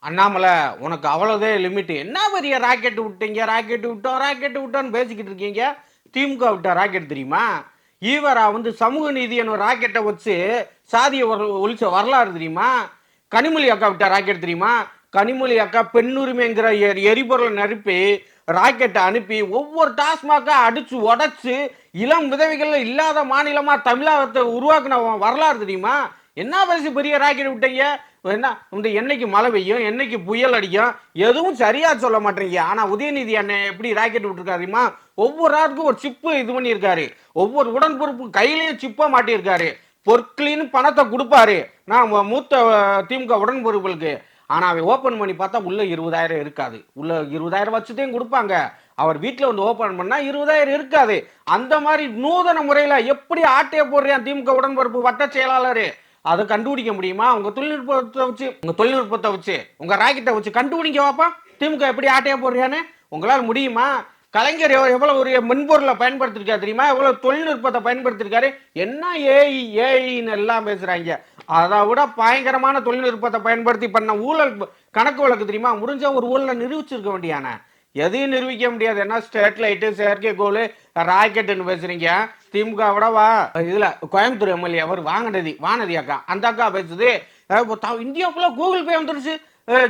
அண்ணாமலை உனக்கு அவ்வளோதே லிமிட் என்ன பெரிய ராக்கெட் விட்டீங்க? ராக்கெட் விட்டோம் ராக்கெட் விட்டோன்னு பேசிக்கிட்டு இருக்கீங்க. திமுக விட்ட ராக்கெட் தெரியுமா? ஈவரா வந்து சமூக நீதியான ஒரு ராக்கெட்டை வச்சு சாதியை ஒழிச்ச வரலாறு தெரியுமா? கனிமொழி அக்கா விட்ட ராக்கெட் தெரியுமா? கனிமொழி அக்கா பெண்ணுரிமைங்கிற எரி- எரிபொருளை நிரப்பி ராக்கெட்டை அனுப்பி ஒவ்வொரு டாஸ்மாக்கா அடிச்சு உடச்சி இளம் விதவிகள் இல்லாத மாநிலமா தமிழகத்தை உருவாக்குன வரலாறு தெரியுமா? என்ன பேசி பெரிய ராக்கெட் விட்டீங்க? என்ன? இந்த என்னைக்கு மழை பெய்யும் என்னைக்கு புயல் அடிக்கும் எதுவும் சரியா சொல்ல மாட்டேங்க ஆனா உதயநிதி அண்ணன் எப்படி ராக்கெட் விட்டுருக்காருமா ஒவ்வொரு ஆளுக்கும் ஒரு சிப்பு இது பண்ணியிருக்காரு. ஒவ்வொரு உடன்பொறுப்பு கையிலையும் சிப்பா மாட்டியிருக்காரு. பொற்களின்னு பணத்தை கொடுப்பாரு. நான் மூத்த திமுக உடன்பொறுப்புகளுக்கு. ஆனா அவன் ஓபன் பண்ணி பார்த்தா உள்ள இருபதாயிரம் இருக்காது. உள்ள இருபதாயிரம் வச்சுட்டையும் கொடுப்பாங்க. அவர் வீட்டில் வந்து ஓபன் பண்ணால் இருபதாயிரம் இருக்காது. அந்த மாதிரி நூதன முறையில் எப்படி ஆட்டையை போடுறான் திமுக உடன்பொறுப்பு வட்ட செயலாளர்? அதை கண்டுபிடிக்க முடியுமா? உங்க தொழில்நுட்பத்தை வச்சு உங்க தொழில்நுட்பத்தை வச்சு உங்க ராக்கெட்டை வச்சு கண்டுபிடிக்க வாப்பா திமுக எப்படி ஆட்டையா போடுறியான்னு உங்களால் முடியுமா? கலைஞர் எவ்வளோ எவ்வளவு ஒரு மென்பொருளை பயன்படுத்திருக்காரு தெரியுமா? எவ்வளவு தொழில்நுட்பத்தை பயன்படுத்திருக்காரு? என்ன ஏஐ ஏஐன்னு எல்லாம் பேசுறாங்க. அதை விட பயங்கரமான தொழில்நுட்பத்தை பயன்படுத்தி பண்ண ஊழல் கணக்கு வழக்கு தெரியுமா? முடிஞ்ச ஒரு ஊழலை நிரூபிச்சிருக்க வேண்டியான எதையும் நிரூபிக்க முடியாது. என்ன ஸ்டேட் லைட்டு செயற்கைக்கோள் ராக்கெட்டுன்னு பேசுறீங்க. திமுக வா. இதுல கோயம்புத்தூர் எம்எல்ஏ அவர் வாங்கினதி வானதி அக்கா. அந்த அக்கா பேசுது இந்தியா ஃபுல்லாக கூகுள் பே வந்துருச்சு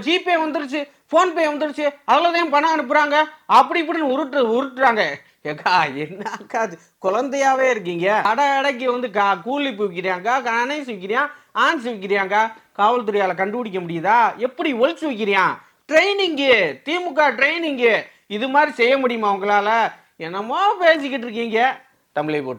ஜிபே வந்துருச்சு ஃபோன்பே வந்துருச்சு அதில் தான் பணம் அனுப்புகிறாங்க அப்படி இப்படின்னு உருட்டு உருட்டுறாங்க. ஏக்கா என்ன அக்கா குழந்தையாவே இருக்கீங்க. அட அடைக்கு வந்து கா கூலி விற்கிறாங்க கணேஸ் விற்கிறான் ஆன்ஸ் விற்கிறாங்க காவல்துறையால் கண்டுபிடிக்க முடியுதா? எப்படி ஒழிச்சு வைக்கிறியான் ட்ரைனிங்கு திமுக ட்ரைனிங்கு. இது மாதிரி செய்ய முடியுமா உங்களால்? என்னமோ பேசிக்கிட்டு இருக்கீங்க. தமிழை போட்டு.